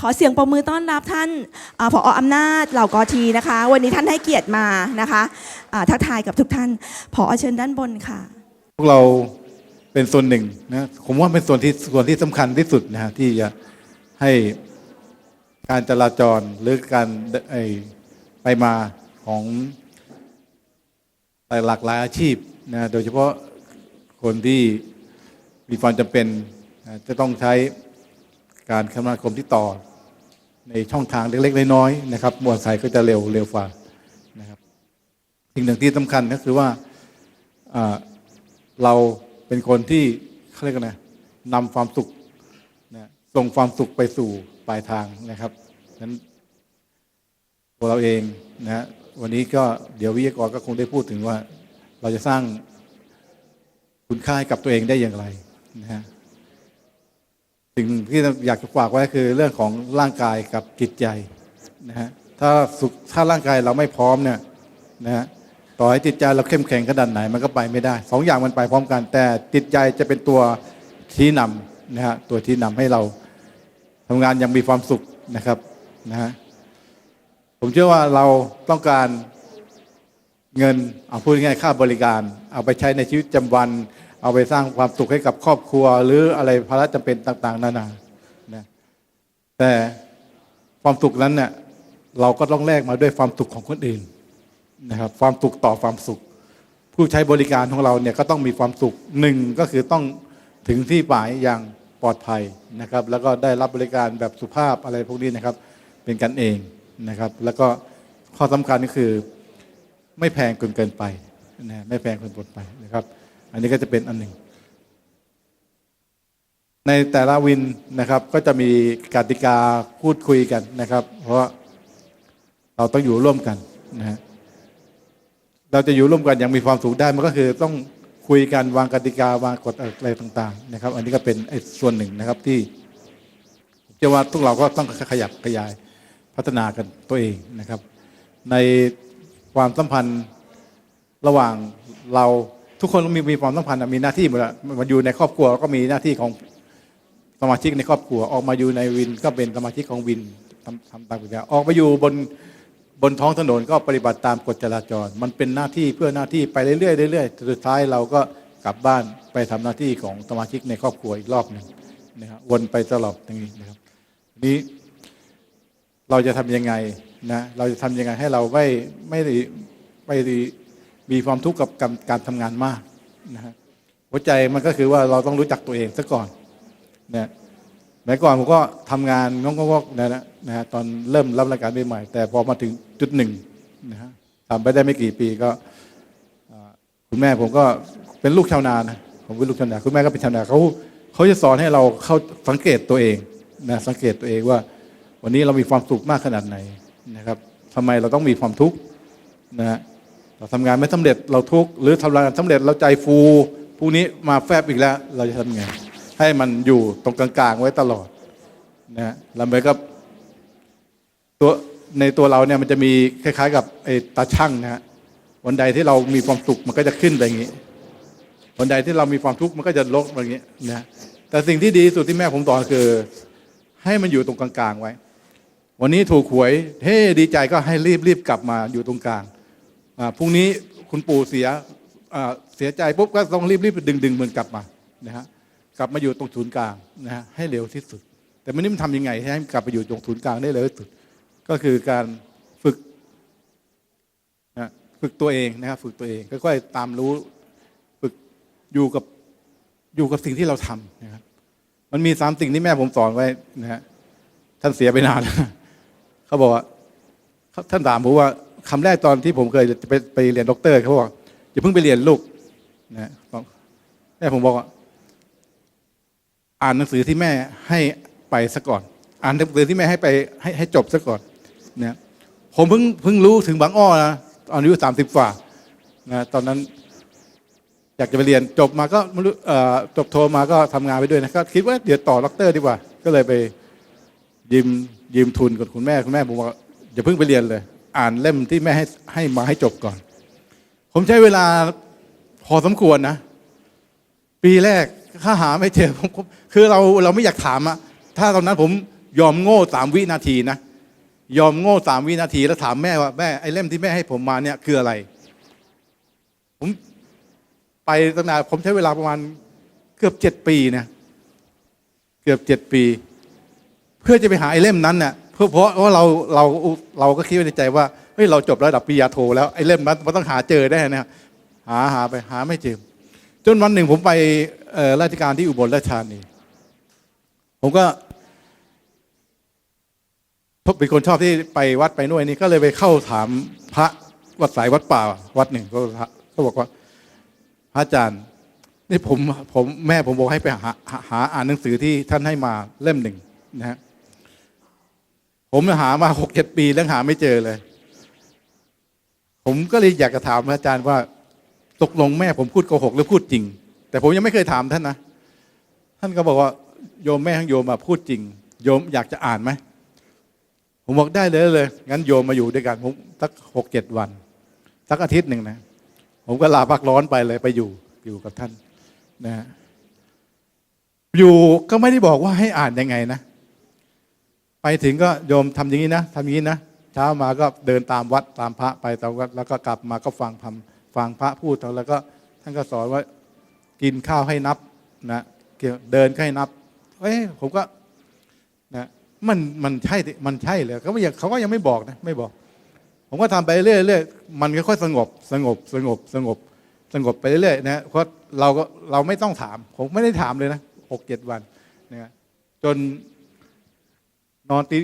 ขอเสียงปรบมือต้อนรับท่านอผออำนาจเหล่ากอทีนะคะ วันนี้ท่านให้เกียรติมานะคะอ่าทักทายกับทุกท่านผอเชิญด้านบนค่ะ พวกเราเป็นส่วนหนึ่งนะผมว่าเป็นส่วนที่ส่วนที่สำคัญที่สุดนะฮะที่จะให้การจราจรหรือการไปมาของหลากหลายอาชีพนะโดยเฉพาะคนที่มีความจำเป็นจะต้องใช้การคมนาคมที่ต่อ ในช่องทางเล็กๆน้อยๆนะครับมอเตอร์ไซค์ก็จะเร็วเร็วกว่านะครับสิ่งหนึ่งที่สำคัญก็คือว่าเราเป็นคนที่เขาเรียกนะนำความสุขนะส่งความสุขไปสู่ปลายทางนะครับนั้นตัวเราเองนะฮะวันนี้ก็เดี๋ยววิทยากรก็คงได้พูดถึงว่า เราจะสร้างคุณค่าให้กับตัวเองได้อย่างไรนะฮะ สิ่งที่อยากจะฝากไว้คือเรื่องของร่างกายกับจิตใจนะฮะถ้าสุขถ้าร่างกายเราไม่พร้อมเนี่ยนะฮะต่อให้จิตใจเราเข้มแข็งขนาดไหนมันก็ไปไม่ได้สองอย่างมันไปพร้อมกัน แต่จิตใจจะเป็นตัวชี้นำนะฮะตัวชี้นำให้เราทำงานอยังมีความสุขนะครับนะฮะผมเชื่อว่าเราต้องการเงินเอาพูดง่ายค่าบริการ เอาไปใช้ในชีวิตประจำวัน เอาไปสร้างความสุขให้กับครอบครัว หรืออะไรภาระจำเป็นต่าง ๆ นานานะแต่ความสุขนั้นเนี่ยเราก็ต้องแลกมาด้วยความสุขของคนอื่นนะครับความสุขต่อความสุข ผู้ใช้บริการของเราเนี่ยก็ต้องมีความสุขหนึ่งก็คือต้องถึงที่หมายอย่างปลอดภัยนะครับ แล้วก็ได้รับบริการแบบสุภาพอะไรพวกนี้นะครับ เป็นกันเองนะครับ แล้วก็ข้อสำคัญก็คือไม่แพงเกินเกินไปนะไม่แพงเกินเกินไปนะครับ อันนี้ก็จะเป็นอันหนึ่ง ในแต่ละวินนะครับก็จะมีกติกาพูดคุยกันนะครับ เพราะเราต้องอยู่ร่วมกันนะฮะเราจะอยู่ร่วมกันอย่างมีความสุขได้มันก็คือต้องคุยกันวางกติกาวางกฎอะไรต่างๆนะครับ อันนี้ก็เป็นส่วนหนึ่งนะครับที่เชื่อว่าทุกเราก็ต้องขยับขยายพัฒนากันตัวเองนะครับ ในความสัมพันธ์ระหว่างเรา ทุกคนมีมีความสัมพันธ์มีหน้าที่หมดอะมันอยู่ในครอบครัวก็มีหน้าที่ของสมาชิกในครอบครัวออกมาอยู่ในวินก็เป็นสมาชิกของวินทำทำตามกฎออกมาอยู่บนบนท้องถนนก็ปฏิบัติตามกฎจราจร มันเป็นหน้าที่เพื่อหน้าที่ไปเรื่อยๆเรื่อยๆสุดท้ายเราก็กลับบ้านไปทำหน้าที่ของสมาชิกในครอบครัวอีกรอบหนึ่งนะครับวนไปตลอดอย่างนี้นะครับนี้เราจะทำยังไงนะเราจะทำยังไงให้เราไม่ไม่ได้ไมีความทุกข์กับการการทำงานมากนะฮะหัวใจมันก็คือว่าเราต้องรู้จักตัวเองซะก่อนนะเมื่ก่อนผมก็ทำงานงอกๆนะนะนะฮะตอนเริ่มรับรายการใหม่ๆแต่พอมาถึงจุดหนึ่งนะฮะทำไปได้ไม่กี่ปีก็คุณแม่ผมก็เป็นลูกชาวนานะผมเป็นลูกชาวนาคุณแม่ก็เป็นชาวนาเขาเขาจะสอนให้เราเข้าสังเกตตัวเองนะสังเกตตัวเองว่า วันนี้เรามีความสุขมากขนาดไหนนะครับทำไมเราต้องมีความทุกข์นะฮะ เราทำงานไม่สำเร็จเราทุกข์หรือทำงานสำเร็จเราใจฟูพรุ่งนี้มาแฟบอีกแล้ว เราจะทำไง ให้มันอยู่ตรงกลางๆไว้ตลอดนะฮะแล้วมันก็ตัวในตัวเราเนี่ยมันจะมีคล้าย ๆ กับไอ้ตาช่างนะฮะวันใดที่เรามีความสุขมันก็จะขึ้นไปอย่างนี้ วันใดที่เรามีความทุกข์มันก็จะลดไปอย่างนี้นะแต่สิ่งที่ดีสุดที่แม่ผมสอนคือ ให้มันอยู่ตรงกลางๆไว้ วันนี้ถูกหวยเฮ้ดีใจก็ให้รีบรีบกลับมาอยู่ตรงกลาง พรุ่งนี้คุณปู่เสียเสียใจปุ๊บก็ต้องรีบรีบดึงดึงมันกลับมานะฮะกลับมาอยู่ตรงศูนย์กลางนะฮะให้เร็วที่สุด แต่มันนี่มันทำยังไงให้กลับไปอยู่ตรงศูนย์กลางได้เร็วที่สุด ก็คือการฝึกนะฝึกตัวเองนะครับฝึกตัวเองค่อยๆตามรู้ฝึกอยู่กับอยู่กับสิ่งที่เราทำนะครับมันมีสามสิ่งที่แม่ผมสอนไว้นะฮะท่านเสียไปนานแล้วเขาบอกว่าท่านถามผมว่า คำแรกตอนที่ผมเคยไปไปเรียนด็อกเตอร์เขาบอกอย่าเพิ่งไปเรียนลูกนะแม่ผมบอกอ่านหนังสือที่แม่ให้ไปซะก่อน อ่านหนังสือที่แม่ให้ไปให้ให้จบซะก่อนนะผมเพิ่งเพิ่งรู้ถึงบางอ้อนะตอนอายุสามสิบกว่านะตอนนั้น อยากจะไปเรียนจบมาก็ไม่รู้จบโทมาก็ทำงานไปด้วยนะก็คิดว่าเดี๋ยวต่อด็อกเตอร์ดีกว่า ก็เลยไปยืมยืมทุนกับคุณแม่คุณแม่ผมบอกอย่าเพิ่งไปเรียนเลย อ่านเล่มที่แม่ให้ให้มาให้จบก่อน ผมใช้เวลาพอสมควรนะ ปีแรกถ้าหาไม่เจอผมคือเราเราไม่อยากถามอะถ้าตอนนั้นผมยอมโง่สามวินาทีนะยอมโง่สามวินาทีแล้วถามแม่ว่าแม่ไอ้เล่มที่แม่ให้ผมมาเนี่ยคืออะไร ผมไปตั้งนานผมใช้เวลาประมาณเกือบเจ็ดปีนะเกือบเจ็ดปี เพื่อจะไปหาไอ้เล่มนั้นเนี่ย เพราะว่าเราเราเราก็คิดไว้ในใจว่าเฮ้ยเราจบระดับปริญญาโทแล้วไอ้เล่มนั้นมันต้องหาเจอได้นะหาหาไปหาไม่เจอจนวันหนึ่งผมไปราชการที่อุบลราชธานีผมก็เป็นคนชอบที่ไปวัดไปนู่นนี่ก็เลยไปเข้าถามพระวัดสายวัดป่าวัดหนึ่งก็ก็บอกว่าพระอาจารย์นี่ผมผมแม่ผมบอกให้ไปหาหาหาอ่านหนังสือที่ท่านให้มาเล่มหนึ่งนะฮะ ผมหามาหกเจ็ดปีแล้วหาไม่เจอเลย ผมก็เลยอยากจะถามพระอาจารย์ว่า ตกลงแม่ผมพูดโกหกหรือพูดจริง แต่ผมยังไม่เคยถามท่านนะ ท่านก็บอกว่าโยมแม่ทั้งโยมมาพูดจริง โยมอยากจะอ่านไหม ผมบอกได้เลยเลย งั้นโยมมาอยู่ด้วยกันผมสักหกเจ็ดวันสักอาทิตย์หนึ่งนะ ผมก็ลาพักร้อนไปเลยไปอยู่อยู่กับท่านนะอยู่ก็ไม่ได้บอกว่าให้อ่านยังไงนะ ไปถึงก็โยมทำอย่างนี้นะทำอย่างนี้นะเช้ามาก็เดินตามวัดตามพระไปตามวัดแล้วก็กลับมาก็ฟังทำฟังพระพูดแล้วก็ท่านก็สอนว่ากินข้าวให้นับนะเดินให้นับเอ้ยผมก็นะมันมันใช่ดิมันใช่เลยเขาไม่เขาก็ยังไม่บอกนะไม่บอก ผมก็ทำไปเรื่อยเรื่อยมันก็ค่อยสงบสงบสงบสงบสงบไปเรื่อยๆนะเพราะเราก็เราไม่ต้องถาม ผมไม่ได้ถามเลยนะหกเจ็ดวันนะจน นอนตี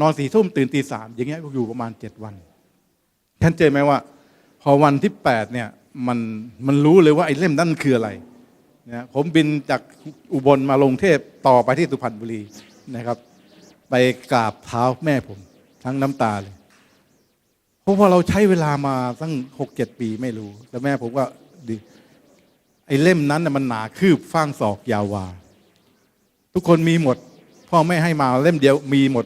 นอนสี่ทุ่มตื่นตีสามอย่างเงี้ยอยู่ประมาณเจ็ดวันท่านเจอไหมว่า พอวันที่แปดเนี่ยมันมันรู้เลยว่าไอ้เล่มนั่นคืออะไรนะผมบินจากอุบลมาลงเทพต่อไปที่สุพรรณบุรีนะครับ ไปกราบเท้าแม่ผม ทั้งน้ำตาเลย เพราะว่าเราใช้เวลามาตั้งหกเจ็ดปีไม่รู้ แล้วแม่ผมก็ดีไอ้เล่มนั้นน่มันหนาคืบฟ้างศอกยาววา ทุกคนมีหมด พ่อแม่ให้มาเล่มเดียวมีหมด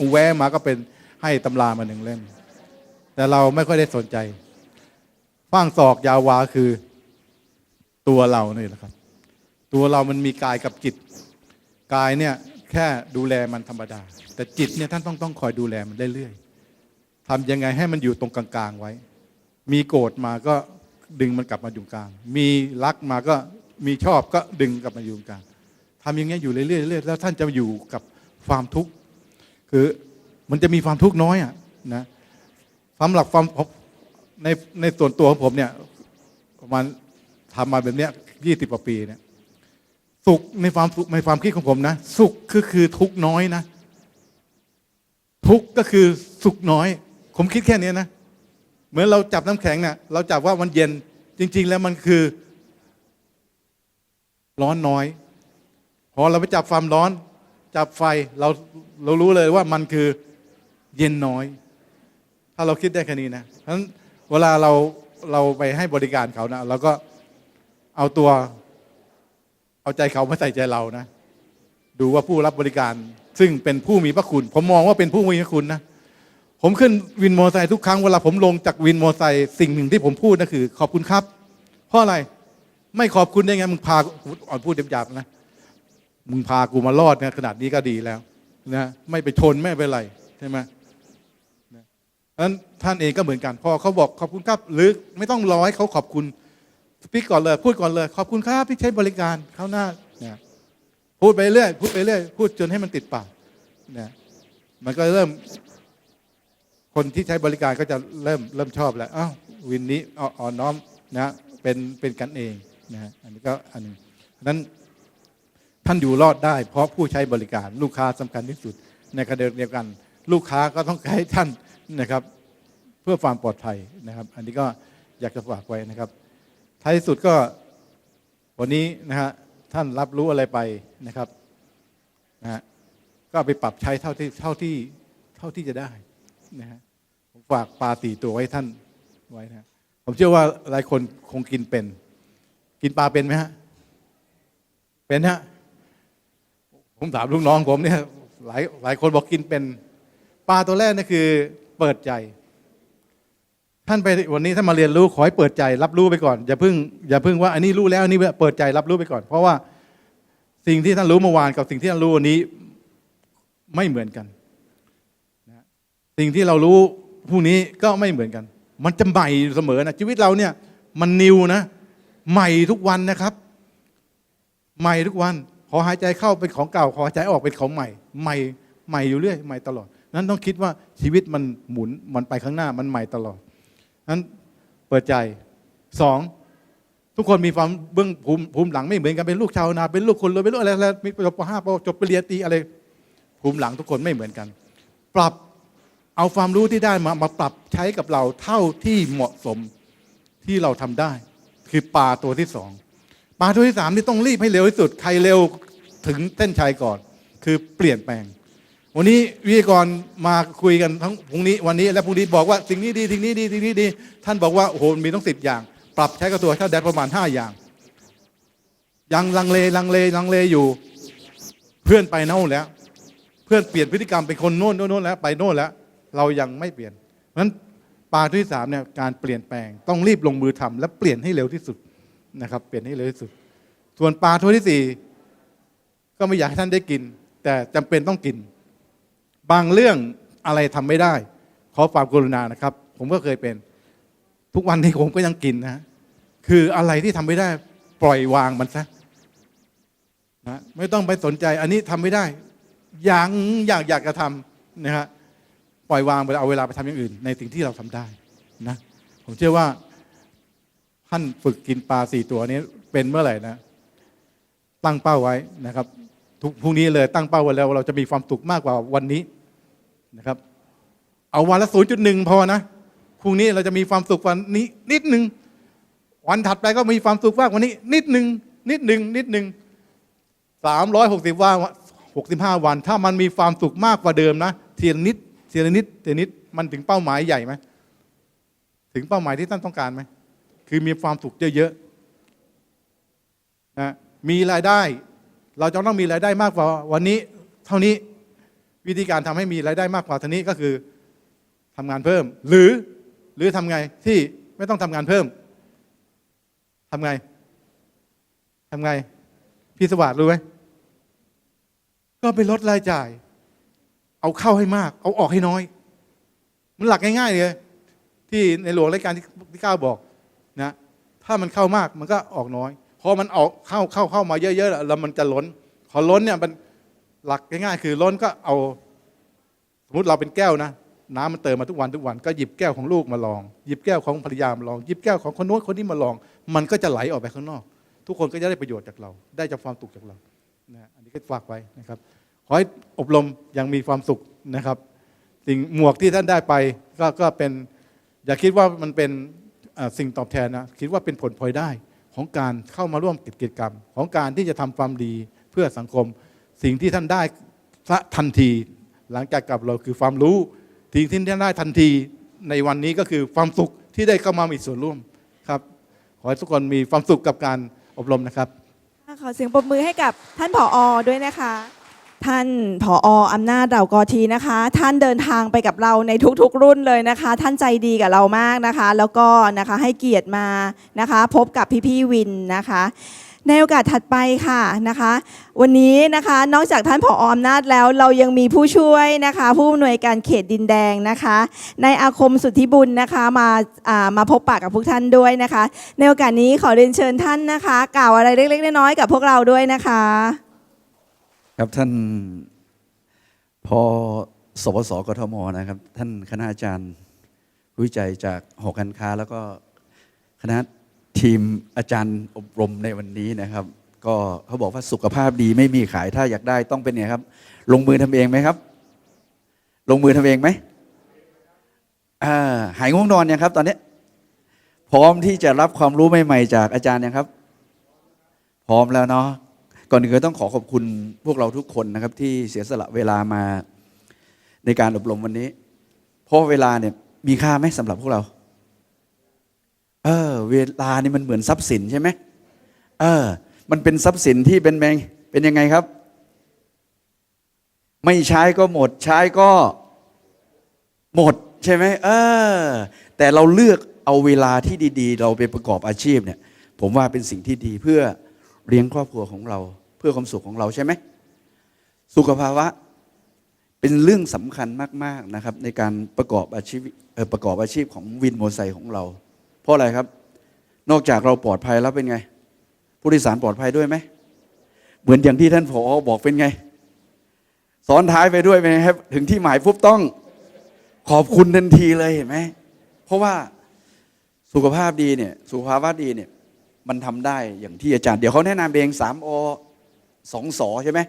อุแวะมาก็เป็นให้ตำรามาหนึ่งเล่ม แต่เราไม่ค่อยได้สนใจฟ้างศอกยาววาคือตัวเราเนี่ยแหละครับ ตัวเรามันมีกายกับจิต กายเนี่ยแค่ดูแลมันธรรมดา แต่จิตเนี่ยท่านต้องต้องคอยดูแลมันเรื่อยๆทำยังไงให้มันอยู่ตรงกลางๆไว้ มีโกรธมาก็ดึงมันกลับมาอยู่กลาง มีรักมาก็มีชอบก็ดึงกลับมาอยู่กลาง ทำอย่างเงี้ยอยู่เรื่อยๆแล้วท่านจะอยู่กับความทุกข์คือมันจะมีความทุกข์น้อยอะนะสำหรับความในในส่วนตัวของผมเนี่ยประมาณทำมาแบบเนี้ยยี่สิบกว่าปีเนี่ยสุขในความสุขในความคิดของผมนะ สุขคือคือทุกข์น้อยนะ ทุกข์ก็คือสุขน้อย ผมคิดแค่นี้นะ เหมือนเราจับน้ำแข็งเนะ่ยเราจับว่ามันเย็นจริง ๆ แล้วมันคือ ร้อนน้อย พอเราไปจับความร้อน จับไฟเราเรารู้เลยว่ามันคือเย็นน้อย ถ้าเราคิดได้แค่นี้นะเพราะฉะนั้นเวลาเราเราไปให้บริการเขานะเราก็เอาตัว เอาใจเขามาใส่ใจเรานะ ดูว่าผู้รับบริการ ซึ่งเป็นผู้มีพระคุณ ผมมองว่าเป็นผู้มีพระคุณนะผมขึ้นวินมอเตอร์ไซค์ทุกครั้งเวลาผมลงจากวินมอเตอร์ไซค์สิ่งหนึ่งที่ผมพูดนะคือ ขอบคุณครับ เพราะอะไร ไม่ขอบคุณได้ไงมึงพาอ่อนพูดเด็บหยาบๆนะ มึงพากูมารอดนี่ยขนาดนี้ก็ดีแล้วนะไม่ไปชนไม่เป็นไรใช่ไหมนั้นท่านเองก็เหมือนกันพอเขาบอกขอบคุณครับ หรือไม่ต้องรอให้เขาขอบคุณสปีกก่อนเลย พูดก่อนเลย ขอบคุณครับที่ใช้บริการเขาหน้าเนี่ยพูดไปเรื่อยพูดไปเรื่อยพูดจนให้มันติดปากเนี่ยมันก็เริ่ม คนที่ใช้บริการก็จะเริ่มเริ่มชอบแล้วอ้าววินนี้อ่อนน้อมนะเป็นเป็นกันเองนะอันนี้ก็อันนึงนั้น ท่านอยู่รอดได้ เพราะผู้ใช้บริการลูกค้าสำคัญที่สุด ในขณะเดียวกัน ลูกค้าก็ต้องให้ท่านนะครับ เพื่อความปลอดภัยนะครับ อันนี้ก็อยากจะฝากไว้นะครับ ท้ายสุดก็วันนี้นะฮะท่านรับรู้อะไรไปนะครับนะฮะก็ไปปรับใช้เท่าที่เท่าที่เท่าที่จะได้นะฮะผมฝากปลาสี่ตัวไว้ท่านไว้นะผมเชื่อว่าหลายคนคงกินเป็น กินปลาเป็นไหมฮะเป็นฮะ ผมถามลูกน้องผมเนี่ยหลายหลายคนบอกกินเป็นปลาตัวแรกนี่คือเปิดใจ ท่านไปวันนี้ถ้ามาเรียนรู้ขอให้เปิดใจ รับรู้ไปก่อนอย่าเพิ่งอย่าเพิ่งว่าอันนี้รู้แล้วอันนี้เปิดใจรับรู้ไปก่อน เพราะว่าสิ่งที่ท่านรู้เมื่อวานกับสิ่งที่ท่านรู้วันนี้ไม่เหมือนกันสิ่งที่เรารู้พรุ่งนี้ก็ไม่เหมือนกัน มันจะใหม่เสมอนะชีวิตเราเนี่ย มันนิวนะ ใหม่ทุกวันนะครับ ใหม่ทุกวัน ขอหายใจเข้าเป็นของเก่า ขอหายใจออกเป็นของใหม่ ใหม่ใหม่อยู่เรื่อยใหม่ตลอดนั้นต้องคิดว่าชีวิตมันหมุนมันไปข้างหน้ามันใหม่ตลอดนั้นเปิดใจสองทุกคนมีความเบื้องภูมิภูมิหลังไม่เหมือนกันเป็นลูกชาวนาเป็นลูกคนรวยเป็นลูกอะไรอะไรมีจบปห้าจบปริญญาตรีอะไรภูมิหลังทุกคนไม่เหมือนกัน ปรับเอาความรู้ที่ได้มามาปรับใช้กับเราเท่าที่เหมาะสมที่เราทำได้ คือปลาตัวที่สอง ปลาตัวที่สามนี่ต้องรีบให้เร็วที่สุด ใครเร็วถึงเส้นชัยก่อน คือเปลี่ยนแปลง วันนี้วิทยากรมาคุยกันทั้งพรุ่งนี้วันนี้และพรุ่งนี้บอกว่าสิ่งนี้ดีสิ่งนี้ดีสิ่งนี้ดี ท่านบอกว่าโอ้โหมีต้องสิบอย่าง ปรับใช้กับตัวเท่าแดดประมาณห้าอย่าง ยังลังเลลังเลลังเลอยู่ เพื่อนไปโน่นแล้ว เพื่อนเปลี่ยนพฤติกรรมเป็นคนโน่นโน่นแล้วไปโน่นแล้ว เรายังไม่เปลี่ยนเพราะฉะนั้นปลาที่สามเนี่ยการเปลี่ยนแปลงต้องรีบลงมือทำและเปลี่ยนให้เร็วที่สุด นะครับ เปลี่ยนให้เร็วที่สุด ส่วนปลาตัวที่สี่ก็ไม่อยากให้ท่านได้กิน แต่จำเป็นต้องกิน บางเรื่องอะไรทำไม่ได้ ขอความกรุณานะครับ ผมก็เคยเป็น ทุกวันนี้ผมก็ยังกินนะคืออะไรที่ทำไม่ได้ ปล่อยวางมันซะนะไม่ต้องไปสนใจ อันนี้ทำไม่ได้ยังอยากอยากจะทำนะฮะปล่อยวางไปเอาเวลาไปทำอย่างอื่น ในสิ่งที่เราทำได้นะผมเชื่อว่าานฝึกกินปลาสี่ตัวนี้เป็นเมื่อไหร่นะ ตั้งเป้าไว้นะครับทุกพรุ่งนี้เลยตั้งเป้าไว้แล้วเราจะมีความสุขมากกว่าวันนี้นะครับ เอาวันละศูนย์จุดหนึ่งพอนะพรุ่งนี้เราจะมีความสุขวันนี้ นิดหนึ่งวันถัดไปก็มีความสุขมากว่านี้ นิดหนึ่งนิดหนึ่งนิดหนึ่งสามร้อยหกสิบวันหกสิบห้าวัน ถ้ามันมีความสุขมากกว่าเดิมนะเทีละนิดเทีละนิดเทีละนิดมันถึงเป้าหมายใหญ่ไหมถึงเป้าหมายที่ท่านต้องการไหม คือมีความสุขเยอะๆนะมีรายได้ เราจะต้องมีรายได้มากกว่าวันนี้ เท่านี้วิธีการทำให้มีรายได้มากกว่าเท่านี้ก็คือทำงานเพิ่ม หรือหรือทำไงที่ไม่ต้องทำงานเพิ่มทำไงทำไง พี่สวัสดิ์รู้ไหมก็ไปลดรายจ่าย เอาเข้าให้มาก เอาออกให้น้อย มันหลักง่ายๆเลยที่ในหลวงรายการที่ที่เก้าบอก นะถ้ามันเข้ามากมันก็ออกน้อยพอมันออกเข้าเข้าเข้ามาเยอะๆแล้วมันจะล้นพอล้นเนี่ยมันหลักง่ายๆคือล้นก็เอาสมมติเราเป็นแก้วนะน้ำมันเติมมาทุกวันทุกวันก็หยิบแก้วของลูกมาลอง หยิบแก้วของภรรยามาลองหยิบแก้วของคนโน้นคนนี้มาลอง มันก็จะไหลออกไปข้างนอก ทุกคนก็จะได้ประโยชน์จากเรา ได้จากความสุขจากเรานะอันนี้ก็ฝากไว้นะครับขอให้อบรมยังมีความสุขนะครับ สิ่งหมวกที่ท่านได้ไปก็ก็เป็นอย่าคิดว่ามันเป็น สิ่งตอบแทนนะคิดว่าเป็นผลพลอยได้ของการเข้ามาร่วมกิจกรรม ของการที่จะทำความดีเพื่อสังคม สิ่งที่ท่านได้ทันที หลังจากกลับเราคือความรู้สิ่งที่ท่านได้ทันทีในวันนี้ก็คือความสุขที่ได้เข้ามามีส่วนร่วมครับ ขอให้ทุกคนมีความสุขกับการอบรมนะครับขอเสียงปรบมือให้กับท่านผออด้วยนะคะ ท่านผออำนาจเหล่ากอทีนะคะ ท่านเดินทางไปกับเราในทุกๆ รุ่นเลยนะคะ ท่านใจดีกับเรามากนะคะ แล้วก็นะคะให้เกียรติมานะคะ พบกับพี่ๆวินนะคะในโอกาสถัดไปค่ะนะคะ วันนี้นะคะนอกจากท่านผออำนาจแล้วเรายังมีผู้ช่วยนะคะ ผู้อำนวยการเขตดินแดงนะคะ ในอาคมสุทธิบุญนะคะมาอ่ามาพบปะกับพวกท่านด้วยนะคะ ในโอกาสนี้ขอเรียนเชิญท่านนะคะ กล่าวอะไรเล็กๆน้อยๆกับพวกเราด้วยนะคะ ครับท่านพอสปสกทมนะครับ ท่านคณะอาจารย์วิจัยจากหอการค้า แล้วก็คณะทีมอาจารย์อบรมในวันนี้นะครับ ก็เขาบอกว่าสุขภาพดีไม่มีขายถ้าอยากได้ต้องเป็นไงครับ ลงมือทำเองไหมครับ ลงมือทำเองไหมอ่าหายง่วงนอนยังครับ ตอนนี้ พร้อมที่จะรับความรู้ใหม่ๆจากอาจารย์ยังครับ พร้อมแล้วเนาะ ก่อนอื่นก็ต้องขอขอบคุณพวกเราทุกคนนะครับ ที่เสียสละเวลามาในการอบรมวันนี้ เพราะเวลาเนี่ยมีค่าไหมสำหรับพวกเรา เออ เวลานี่มันเหมือนทรัพย์สินใช่ไหมเออ มันเป็นทรัพย์สินที่เป็นแมงเป็นยังไงครับ ไม่ใช้ก็หมด ใช้ก็หมดใช่ไหมเออ แต่เราเลือกเอาเวลาที่ดี ๆ เราไปประกอบอาชีพเนี่ย ผมว่าเป็นสิ่งที่ดีเพื่อ เลี้ยงครอบครัวของเราเพื่อความสุขของเราใช่ไหม สุขภาวะเป็นเรื่องสำคัญมาก ๆนะครับ ในการประกอบอาชีพประกอบอาชีพของวินมอเตอร์ไซค์ของเรา เพราะอะไรครับ นอกจากเราปลอดภัยแล้วเป็นไง ผู้โดยสารปลอดภัยด้วยไหม เหมือนอย่างที่ท่านผอบอกเป็นไงซ้อนท้ายไปด้วยไหมครับ ถึงที่หมายปุ๊บต้องขอบคุณทันทีเลยเห็นไหมเพราะว่าสุขภาพดีเนี่ย สุขภาพดีเนี่ย มันทำได้อย่างที่อาจารย์ เดี๋ยวเขาแนะนำเองสามอสองสอใช่ไหม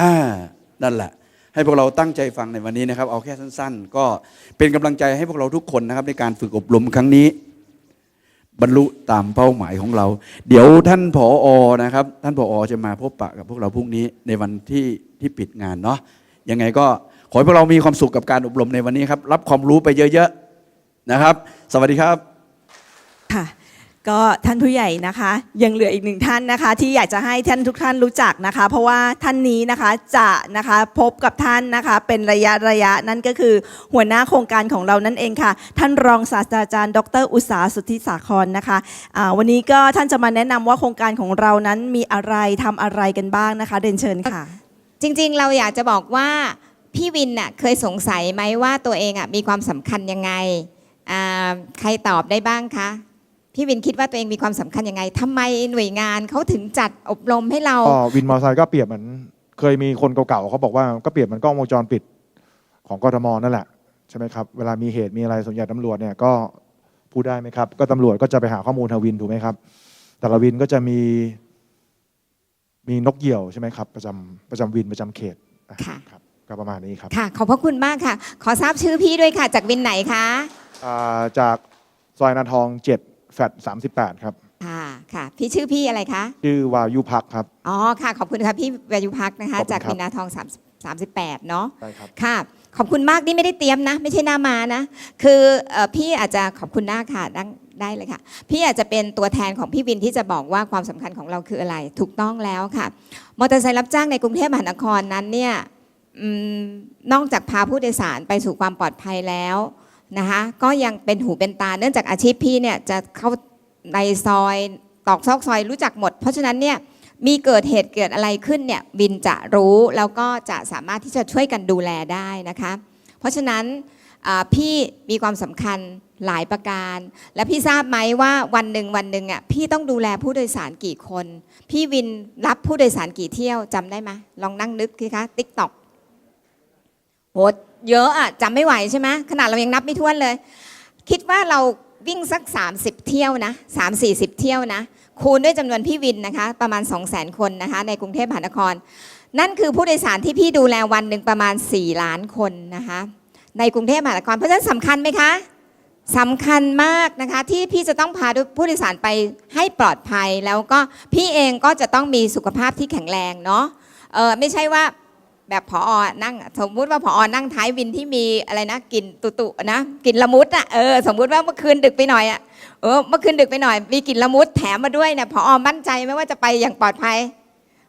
อ่านั่นแหละ ให้พวกเราตั้งใจฟังในวันนี้นะครับ เอาแค่สั้น ๆ ก็เป็นกำลังใจให้พวกเราทุกคนนะครับ ในการฝึกอบรมครั้งนี้ บรรลุตามเป้าหมายของเรา เดี๋ยวท่านผออนะครับ ท่านผออจะมาพบปะกับพวกเราพรุ่งนี้ในวันที่ที่ปิดงานเนาะยังไงก็ขอให้พวกเรามีความสุขกับการอบรมในวันนี้ครับ รับความรู้ไปเยอะ ๆ นะครับ สวัสดีครับ ก็ท่านผู้ใหญ่นะคะ ยังเหลืออีกหนึ่งท่านนะคะ ที่อยากจะให้ท่านทุกท่านรู้จักนะคะ เพราะว่าท่านนี้นะคะจะนะคะพบกับท่านนะคะ เป็นระยะระยะนั่นก็คือหัวหน้าโครงการของเรานั่นเองค่ะ ท่านรองศาสตราจารย์ ดร อุตสาสุทธิสาครนะคะวันนี้ก็ท่านจะมาแนะนำว่าโครงการของเรานั้นมีอะไรทำอะไรกันบ้างนะคะเรียนเชิญค่ะ จริงๆเราอยากจะบอกว่าพี่วินน่ะเคยสงสัยไหมว่าตัวเองอะมีความสำคัญยังไงใครตอบได้บ้างคะ พี่วินคิดว่าตัวเองมีความสำคัญยังไงทำไมหน่วยงานเขาถึงจัดอบรมให้เราก็วินมอเตอร์ไซค์ก็เปรียบเหมือน เคยมีคนเก่าๆเขาบอกว่าก็เปรียบเหมือนกล้องวงจรปิดของกทมนั่นแหละใช่ไหมครับเวลามีเหตุมีอะไรส่วนใหญ่ตำรวจเนี่ยก็พูดได้ไหมครับ ก็ตำรวจก็จะไปหาข้อมูลทางวินถูกไหมครับ แต่ละวินก็จะมีมีนกเหยี่ยวใช่ไหมครับประจำประจำวินประจำเขตอะค่ะครับก็ประมาณนี้ครับค่ะขอบพระคุณมากค่ะ ขอทราบชื่อพี่ด้วยค่ะ จากวินไหนคะอ่าจากซอยนาทองเจ็ด แฟดสามสิบแปดครับ ค่ะค่ะ พี่ชื่อพี่อะไรคะ ชื่อวายุพักครับ อ๋อค่ะ ขอบคุณค่ะพี่วายุพักนะคะ ขอบคุณครับ จากวินนาทอง3 38 เนาะ ได้ครับ ค่ะ ขอบคุณมากนี่ไม่ได้เตรียมนะ ไม่ใช่หน้ามานะ คือเอ่อพี่อาจจะขอบคุณหน้าค่ะนั่งได้เลยค่ะ พี่อาจจะเป็นตัวแทนของพี่วินที่จะบอกว่าความสำคัญของเราคืออะไร ถูกต้องแล้วค่ะ มอเตอร์ไซค์รับจ้างในกรุงเทพมหานครนั้นเนี่ย อืมนอกจากพาผู้โดยสารไปสู่ความปลอดภัยแล้ว นะคะก็ยังเป็นหูเป็นตาเนื่องจากอาชีพพี่เนี่ยจะเข้าในซอยตอกซอกซอยรู้จักหมด เพราะฉะนั้นเนี่ยมีเกิดเหตุเกิดอะไรขึ้นเนี่ยวินจะรู้แล้วก็จะสามารถที่จะช่วยกันดูแลได้นะคะ เพราะฉะนั้นพี่มีความสำคัญหลายประการ และพี่ทราบไหมว่าวันหนึ่งวันหนึ่งอะพี่ต้องดูแลผู้โดยสารกี่คน พี่วินรับผู้โดยสารกี่เที่ยวจำได้ไหมลองนั่งนึกสิคะติ๊กต็อกโห เยอะอะจำไม่ไหวใช่ไหมขนาดเรายังนับไม่ถ้วนเลย คิดว่าเราวิ่งสัก 30 เที่ยวนะ3 4 0 เที่ยวนะ คูณด้วยจำนวนพี่วินนะคะ ประมาณ 2 0 0 0 0 0 คนนะคะ ในกรุงเทพมหานคร นั่นคือผู้โดยสารที่พี่ดูแลวันหนึ่งประมาณ 4 ล้านคนนะคะ ในกรุงเทพมหานคร เพราะฉะนั้นสำคัญไหมคะสำคัญมากนะคะ ที่พี่จะต้องพาผู้โดยสารไปให้ปลอดภัยแล้วก็พี่เองก็จะต้องมีสุขภาพที่แข็งแรงเนาะเออไม่ใช่ว่า แบบพออนั่ง สมมุติว่าพออนั่งท้ายวินที่มีอะไรนะกลิ่นตุตุนะกลิ่นละมุดอะเออสมมุติว่าเมื่อคืนดึกไปหน่อยอะเออเมื่อคืนดึกไปหน่อย มีกลิ่นละมุดแถมมาด้วยเนี่ยพออมั่นใจไหมว่าจะไปอย่างปลอดภัย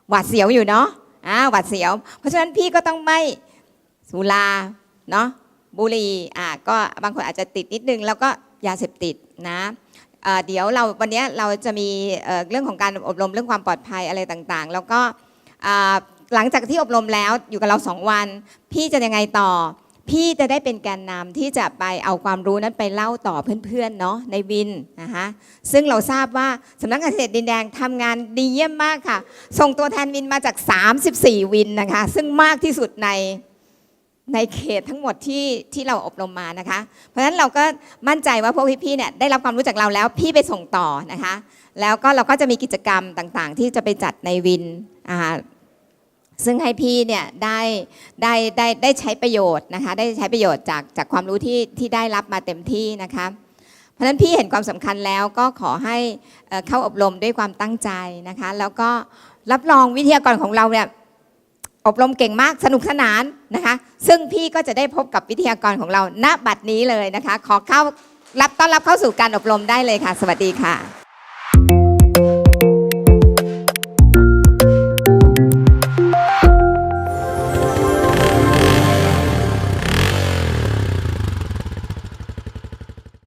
หวาดเสียวอยู่เนาะอ่าหวาดเสียว เพราะฉะนั้นพี่ก็ต้องไม่สุราเนาะบุหรี่อ่าก็บางคนอาจจะติดนิดนึง แล้วก็ยาเสพติดนะเดี๋ยวเราวันนี้เราจะมีเรื่องของการอบรมเรื่องความปลอดภัยอะไรต่างๆ แล้วก็ หลังจากที่อบรมแล้วอยู่กับเราสองวัน พี่จะยังไงต่อ พี่จะได้เป็นแกนนำที่จะไปเอาความรู้นั้นไปเล่าต่อเพื่อนๆเนาะในวินนะคะซึ่งเราทราบว่าสำนักงานเกษตดินแดงทำงานดีเยี่ยมมากค่ะ ส่งตัวแทนวินมาจาก 34 วินนะคะ ซึ่งมากที่สุดในในเขตทั้งหมดที่ที่เราอบรมมานะคะ เพราะฉะนั้นเราก็มั่นใจว่าพวกพี่ๆเนี่ยได้รับความรู้จากเราแล้วพี่ไปส่งต่อนะคะ แล้วก็เราก็จะมีกิจกรรมต่างๆ ที่จะไปจัดในวินอ่า ซึ่งให้พี่เนี่ยได้ได้ได้ได้ใช้ประโยชน์นะคะ ได้ใช้ประโยชน์จากจากความรู้ที่ที่ได้รับมาเต็มที่นะคะ เพราะฉะนั้นพี่เห็นความสำคัญแล้วก็ขอให้เข้าอบรมด้วยความตั้งใจนะคะ แล้วก็รับรองวิทยากรของเราเนี่ยอบรมเก่งมากสนุกสนานนะคะ ซึ่งพี่ก็จะได้พบกับวิทยากรของเราณบัดนี้เลยนะคะ ขอเข้ารับต้อนรับเข้าสู่การอบรมได้เลยค่ะ สวัสดีค่ะ